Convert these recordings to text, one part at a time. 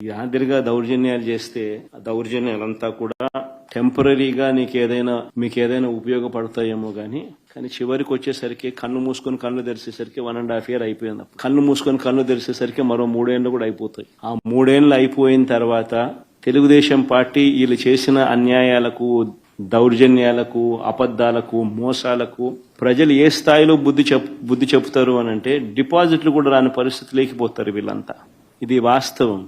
యాదిరిగా దౌర్జన్యాలు చేస్తే దౌర్జన్యాలంతా కూడా టెంపరీగా నీకు ఏదైనా మీకు ఏదైనా ఉపయోగపడతాయేమో గానీ కానీ చివరికి వచ్చేసరికి కన్ను మూసుకొని కళ్ళు తెరిచేసరికి వన్ అండ్ హాఫ్ ఇయర్ అయిపోయింది. కన్ను మూసుకొని కన్ను తెరిచేసరికి మరో మూడేళ్ళు కూడా అయిపోతాయి. ఆ మూడేళ్ళు అయిపోయిన తర్వాత తెలుగుదేశం పార్టీ వీళ్ళు చేసిన అన్యాయాలకు దౌర్జన్యాలకు అబద్దాలకు మోసాలకు ప్రజలు ఏ స్థాయిలో బుద్ధి చెప్ బుద్ధి చెప్తారు అని అంటే డిపాజిట్లు కూడా రాని పరిస్థితి లేకపోతారు వీళ్ళంతా. ఇది వాస్తవం.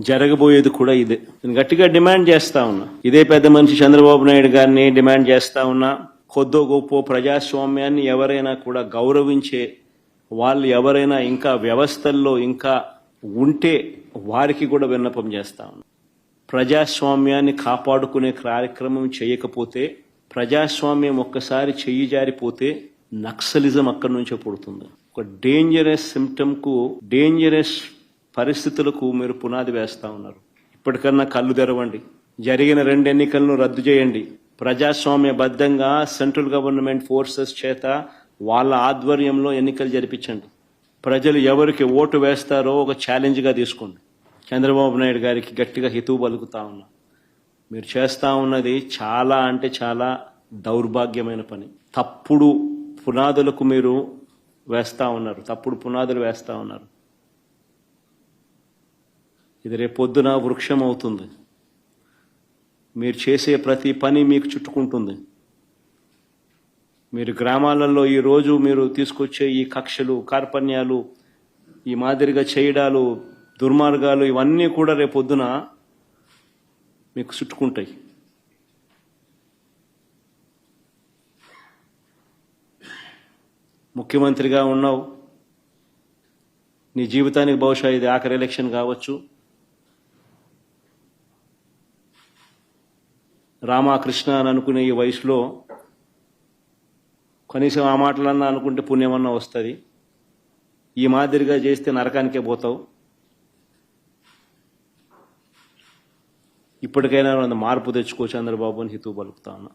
జరగబోయేది కూడా ఇదే. నేను గట్టిగా డిమాండ్ చేస్తా ఉన్నా. ఇదే పెద్ద మనిషి చంద్రబాబు నాయుడు గారిని డిమాండ్ చేస్తా ఉన్నా. కొద్దో గొప్ప ప్రజాస్వామ్యాన్ని ఎవరైనా కూడా గౌరవించే వాళ్ళు ఎవరైనా ఇంకా వ్యవస్థల్లో ఇంకా ఉంటే వారికి కూడా విన్నపం చేస్తా ఉన్నా. ప్రజాస్వామ్యాన్ని కాపాడుకునే కార్యక్రమం చేయకపోతే ప్రజాస్వామ్యం ఒక్కసారి చెయ్యి జారిపోతే నక్సలిజం అక్కడి నుంచే పుడుతుంది. ఒక డేంజరస్ సిమ్టమ్కు డేంజరస్ పరిస్థితులకు మీరు పునాది వేస్తూ ఉన్నారు. ఇప్పటికన్నా కళ్ళు తెరవండి. జరిగిన రెండు ఎన్నికలను రద్దు చేయండి. ప్రజాస్వామ్యబద్ధంగా సెంట్రల్ గవర్నమెంట్ ఫోర్సెస్ చేత వాళ్ళ ఆధ్వర్యంలో ఎన్నికలు జరిపించండి. ప్రజలు ఎవరికి ఓటు వేస్తారో ఒక ఛాలెంజ్గా తీసుకోండి. చంద్రబాబు నాయుడు గారికి గట్టిగా హితువు పలుకుతా ఉన్నా. మీరు చేస్తూ ఉన్నది చాలా అంటే చాలా దౌర్భాగ్యమైన పని. తప్పుడు పునాదులకు మీరు వేస్తూ ఉన్నారు. తప్పుడు పునాదులు వేస్తూ ఉన్నారు. ఇది రేపొద్దున వృక్షం అవుతుంది మీరు చేసే ప్రతి పని మీకు చుట్టుకుంటుంది. మీరు గ్రామాలలో ఈ రోజు మీరు తీసుకొచ్చే ఈ కక్షలు కార్పణ్యాలు ఈ మాదిరిగా చేయడాలు దుర్మార్గాలు ఇవన్నీ కూడా రేపొద్దున మీకు చుట్టుకుంటాయి. ముఖ్యమంత్రిగా ఉన్నావు. నీ జీవితానికి బహుశా ఇది ఆఖరి ఎలక్షన్ కావచ్చు. రామకృష్ణ అని అనుకునే ఈ వయసులో కనీసం ఆ మాటలన్నా అనుకుంటే పుణ్యమన్నా వస్తుంది. ఈ మాదిరిగా చేస్తే నరకానికే పోతావు. ఇప్పటికైనా కొంత మార్పు తెచ్చుకో చంద్రబాబు అని హితవు పలుకుతా ఉన్నా.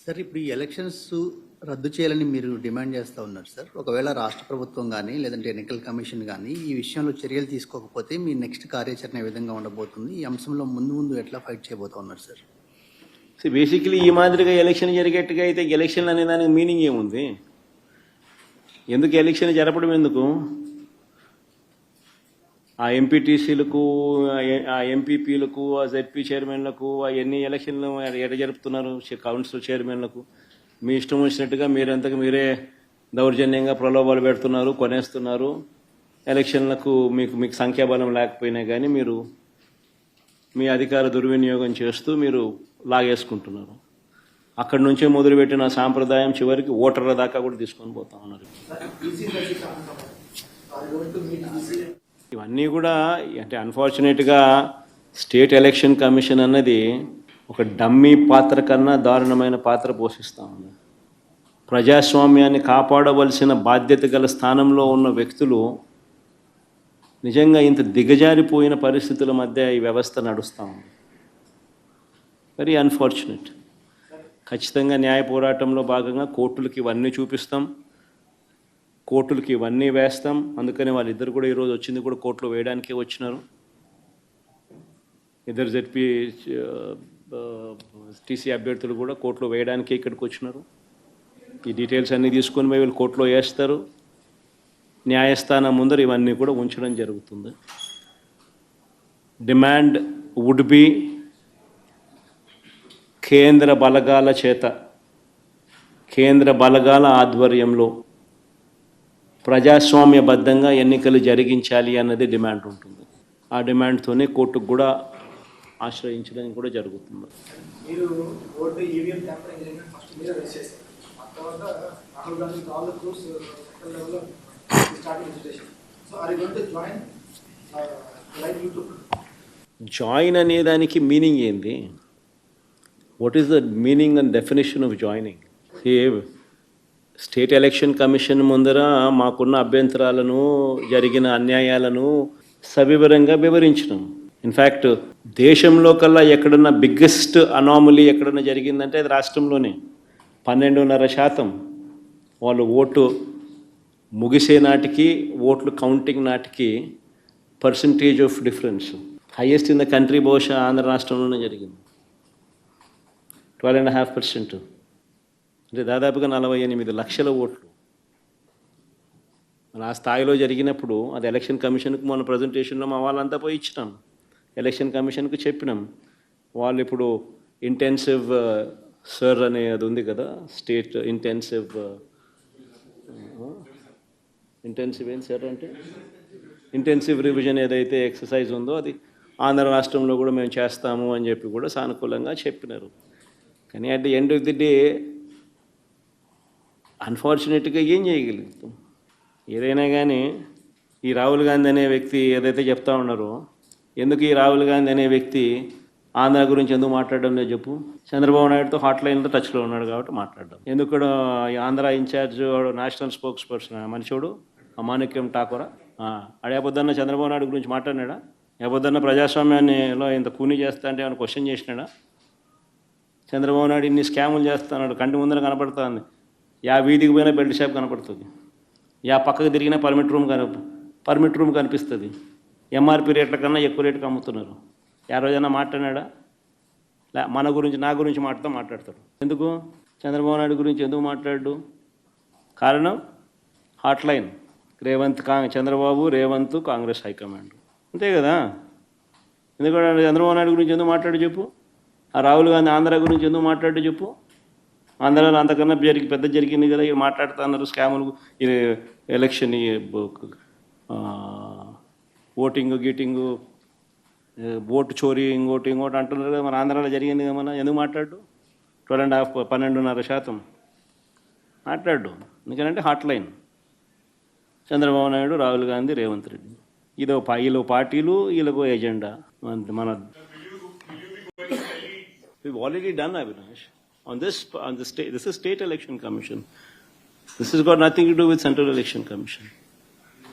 సార్ ఇప్పుడు ఈ ఎలక్షన్స్ రద్దు చేయాలని మీరు డిమాండ్ చేస్తూ ఉన్నారు సార్. ఒకవేళ రాష్ట్ర ప్రభుత్వం కానీ లేదంటే ఎన్నికల కమిషన్ కానీ ఈ విషయంలో చర్యలు తీసుకోకపోతే మీ నెక్స్ట్ కార్యాచరణ ఏ విధంగా ఉండబోతుంది? ఈ అంశంలో ముందు ముందు ఎట్లా ఫైట్ చేయబోతా ఉన్నారు సార్? బేసికలీ ఈ మాదిరిగా ఎలక్షన్ జరిగేట్టుగా అయితే ఎలక్షన్ అనే దానికి మీనింగ్ ఏముంది? ఎందుకు ఎలక్షన్ జరపడం ఎందుకు? ఆ ఎంపీటీసీలకు ఆ ఎంపీపీలకు ఆ జెడ్పీ చైర్మన్లకు ఆ ఎన్ని ఎలక్షన్లు ఎట జరుపుతున్నారు? కౌన్సిల్ చైర్మన్లకు. మీ ఇష్టం వచ్చినట్టుగా మీరంతకు మీరే దౌర్జన్యంగా ప్రలోభాలు పెడుతున్నారు కొనేస్తున్నారు. ఎలక్షన్లకు మీకు మీకు సంఖ్యాబలం లేకపోయినా కానీ మీరు మీ అధికార దుర్వినియోగం చేస్తూ మీరు లాగేసుకుంటున్నారు. అక్కడి నుంచే మొదలుపెట్టిన సాంప్రదాయం చివరికి ఓటర్ల దాకా కూడా తీసుకొని పోతా ఉన్నారు. ఇవన్నీ కూడా అంటే అన్ఫార్చునేట్గా స్టేట్ ఎలక్షన్ కమిషన్ అన్నది ఒక డమ్మీ పాత్ర కన్నా దారుణమైన పాత్ర పోషిస్తూ ఉంది. ప్రజాస్వామ్యాన్ని కాపాడవలసిన బాధ్యత గల స్థానంలో ఉన్న వ్యక్తులు నిజంగా ఇంత దిగజారిపోయిన పరిస్థితుల మధ్య ఈ వ్యవస్థ నడుస్తూ ఉంది. వెరీ అన్ఫార్చునేట్ ఖచ్చితంగా న్యాయ పోరాటంలో భాగంగా కోర్టులకి ఇవన్నీ చూపిస్తాం. కోర్టులకి ఇవన్నీ వేస్తాం. అందుకని వాళ్ళిద్దరు కూడా ఈరోజు వచ్చింది కూడా కోర్టులో వేయడానికే వచ్చినారు. ఇద్దరు జడ్పీ టీసీ అభ్యర్థులు కూడా కోర్టులో వేయడానికి ఇక్కడికి వచ్చినారు. ఈ డీటెయిల్స్ అన్నీ తీసుకొని పోయి వీళ్ళు కోర్టులో వేస్తారు. న్యాయస్థానం ముందర ఇవన్నీ కూడా ఉంచడం జరుగుతుంది. డిమాండ్ వుడ్ బి కేంద్ర బలగాల చేత కేంద్ర బలగాల ఆధ్వర్యంలో ప్రజాస్వామ్యబద్ధంగా ఎన్నికలు జరిగించాలి అన్నది డిమాండ్ ఉంటుంది. ఆ డిమాండ్తోనే కోర్టుకు కూడా ఆశ్రయించడానికి కూడా జరుగుతుంది. మీరు ఓటు ఈవీఎం ట్యాంపరింగ్ జరిగిన ఫస్ట్ మీరే రేస్ చేశారు. ఆ తర్వాత Rahul Gandhi all the proofs second లెవెల్లో starting institution so are going to join like YouTube join అనే దానికి మీనింగ్ ఏంది? What is the meaning and definition of joining state election commission ముందర మాకున్న అభ్యంతరాలను జరిగిన అన్యాయాలను సవివరంగా వివరించినాం ఇన్ఫ్యాక్ట్ దేశంలో కల్లా ఎక్కడన్నా బిగ్గెస్ట్ అనామలీ ఎక్కడన్నా జరిగిందంటే అది రాష్ట్రంలోనే. పన్నెండున్నర శాతం వాళ్ళు ఓటు ముగిసే నాటికి ఓట్లు కౌంటింగ్ నాటికి percentage of difference highest in the country బహుశా ఆంధ్ర రాష్ట్రంలోనే జరిగింది. ట్వెల్వ్ అండ్ హాఫ్ పర్సెంట్ అంటే దాదాపుగా నలభై ఎనిమిది లక్షల ఓట్లు. మరి ఆ స్థాయిలో జరిగినప్పుడు అది ఎలక్షన్ కమిషన్కి మన ప్రజెంటేషన్లో మా వాళ్ళంతా పోయి ఇచ్చినాం. ఎలక్షన్ కమిషన్కి చెప్పినాం. వాళ్ళు ఇప్పుడు ఇంటెన్సివ్ సర్ uh, అనే అది ఉంది కదా స్టేట్ ఇంటెన్సివ్ ఇంటెన్సివ్ ఏం సార్ అంటే? ఇంటెన్సివ్ రివిజన్ ఏదైతే ఎక్సర్సైజ్ ఉందో అది ఆంధ్ర రాష్ట్రంలో కూడా మేము చేస్తాము అని చెప్పి కూడా సానుకూలంగా చెప్పినారు. కానీ at the end of the day అన్ఫార్చునేట్గా ఏం చేయగలుగుతాం? ఏదైనా కానీ ఈ రాహుల్ గాంధీ అనే వ్యక్తి ఏదైతే చెప్తా ఉన్నారో ఎందుకు ఈ రాహుల్ గాంధీ అనే వ్యక్తి ఆంధ్ర గురించి ఎందుకు మాట్లాడడం లేదు చెప్పు? చంద్రబాబు నాయుడుతో హాట్ లైన్లో టచ్లో ఉన్నాడు కాబట్టి మాట్లాడడం ఎందుకు Andhra in-charge national spokesperson మనిషిడు అమానిక్యం ఠాకూరా? అడేపొద్దన్న చంద్రబాబు నాయుడు గురించి మాట్లాడినాడా? పొద్దున్న ప్రజాస్వామ్యాన్నిలో ఇంత కూని చేస్తా అంటే ఏమైనా క్వశ్చన్ చేసినాడా? చంద్రబాబు నాయుడు ఇన్ని స్కాములు చేస్తున్నాడు కంటి ముందర కనపడుతుంది. యా వీధికి పోయినా బెల్ట్ షాప్ కనపడుతుంది. యా పక్కకు తిరిగినా పర్మిట్ రూమ్ కన పర్మిట్ రూమ్ కనిపిస్తుంది. ఎంఆర్పి రేట్ల కన్నా ఎక్కువ రేటుకి అమ్ముతున్నారు. యా రోజైనా మాట్లాడినాడా? లే మన గురించి నా గురించి మాట్లాడుతూ మాట్లాడతాడు. ఎందుకు? చంద్రబాబు నాయుడు గురించి ఎందుకు మాట్లాడు? కారణం? హాట్ లైన్ రేవంత్ కా చంద్రబాబు రేవంత్ కాంగ్రెస్ హైకమాండ్. అంతే కదా? ఎందుకంటే చంద్రబాబు నాయుడు గురించి ఎందుకు మాట్లాడు చెప్పు? ఆ రాహుల్ గాంధీ ఆంధ్ర గురించి ఎందుకు మాట్లాడు చెప్పు? ఆంధ్రాలో అంతకన్నా జరిగి పెద్ద జరిగింది కదా ఇవి మాట్లాడుతున్నారు స్కాములు ఎలక్షన్ ఓటింగ్ గీటింగ్ ఓటు చోరీ ఇంకోటి ఇంకోటి అంటున్నారు కదా మన ఆంధ్రాలో జరిగింది కదా మన ఎందుకు మాట్లాడు? ట్వెల్వ్ అండ్ హాఫ్ పన్నెండున్నర శాతం. మాట్లాడు. ఎందుకంటే హాట్ లైన్ చంద్రబాబు నాయుడు రాహుల్ గాంధీ రేవంత్ రెడ్డి. ఇదో పా- పార్టీలు వీళ్ళకో ఎజెండా. మన- మన We've already done, on On this, this is state election commission this is got nothing to do with central election commission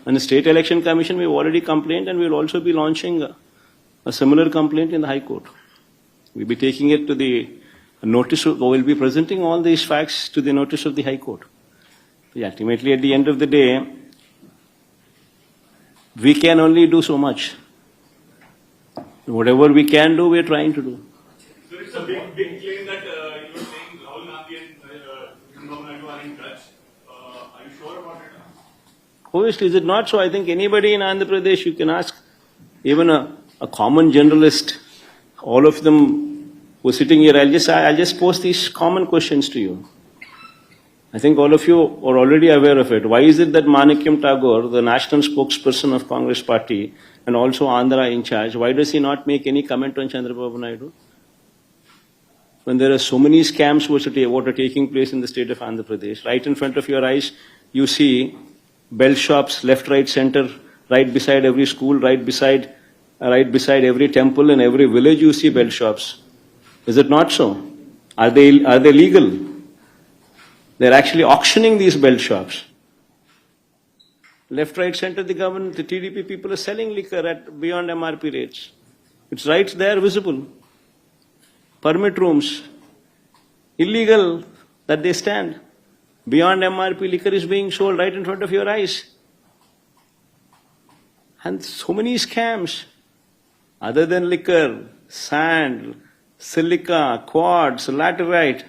On the state election commission, we've already complained and we'll also be launching a, a similar complaint in the High Court. We'll be taking it to the notice, of, we'll be presenting all these facts to the notice of the High Court. Ultimately, at the end of the day, we can only do so much. Whatever we can do, we're trying to do. So it's a big, big claim that uh, you were saying Rahul Gandhi and uh, are in touch. Uh, are you sure about it? Obviously, is it not so? I think anybody in Andhra Pradesh, you can ask, even a, a common generalist, all of them who are sitting here, I'll just, I'll just post these common questions to you. I think all of you are already aware of it. Why is it that Manikyam Tagore, the national spokesperson of Congress party and also Andhra in charge, why does he not make any comment on Chandrababu Naidu? When there are so many scams which what are taking place in the state of Andhra Pradesh, right in front of your eyes, you see bell shops, left, right, center, right beside every school, right beside, right beside every temple in every village, you see bell shops. Is it not so? Are they, are they legal? They're actually auctioning these bell shops. Left, right, center, the government, the TDP people are selling liquor at beyond MRP rates. It's right there, visible. Permit rooms, illegal that they stand. Beyond MRP, liquor is being sold right in front of your eyes. And so many scams. Other than liquor, sand, silica, quartz, laterite,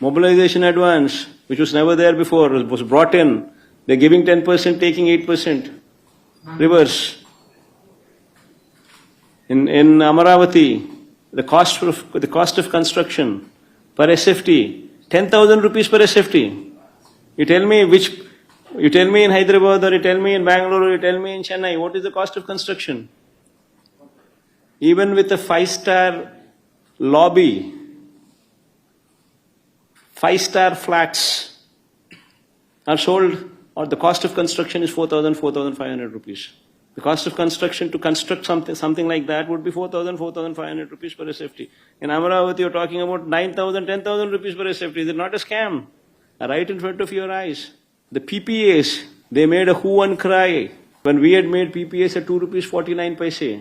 mobilization advance, which was never there before, was brought in. They're giving 10%, taking 8%. Reverse. In, in Amaravati, the cost of, the cost of construction per SFT, 10,000 rupees per SFT. You tell me which, you tell me in Hyderabad or you tell me in Bangalore or you tell me in Chennai, what is the cost of construction? Even with a five-star lobby, five-star flats are sold, or the cost of construction is 4,000, 4,500 rupees. The cost of construction to construct something, something like that would be 4,000, 4,500 rupees per SFT. In Amaravati, you're talking about 9,000, 10,000 rupees per SFT. Is it not a scam? Right in front of your eyes. The PPAs, they made a hue and cry when we had made PPAs at 2 rupees 49 paise.